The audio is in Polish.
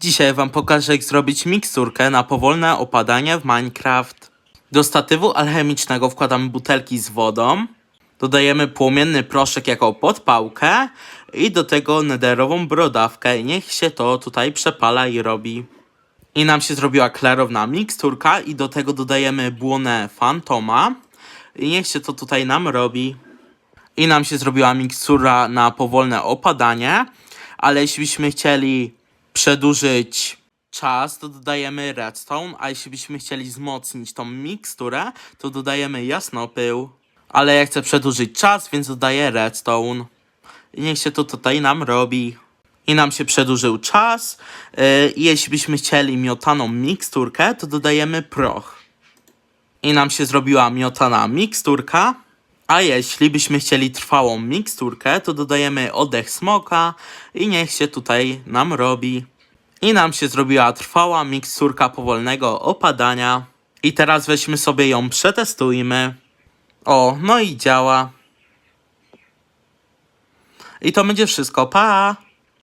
Dzisiaj wam pokażę jak zrobić miksturkę na powolne opadanie w Minecraft. Do statywu alchemicznego wkładamy butelki z wodą, dodajemy płomienny proszek jako podpałkę i do tego nederową brodawkę niech się to tutaj przepala i robi. I nam się zrobiła klarowna miksturka i do tego dodajemy błonę fantoma i niech się to tutaj nam robi. I nam się zrobiła mikstura na powolne opadanie, ale jeśli byśmy chcieli przedłużyć czas, to dodajemy redstone, a jeśli byśmy chcieli wzmocnić tą miksturę, to dodajemy jasnopył. Ale ja chcę przedłużyć czas, więc dodaję redstone. I niech się to tutaj nam robi. I nam się przedłużył czas. Yy, jeśli byśmy chcieli miotaną miksturkę, to dodajemy proch. I nam się zrobiła miotana miksturka. A jeśli byśmy chcieli trwałą miksturkę, to dodajemy oddech smoka i niech się tutaj nam robi. I nam się zrobiła trwała miksturka powolnego opadania. I teraz weźmy sobie ją przetestujmy. O, no i działa. I to będzie wszystko. Pa!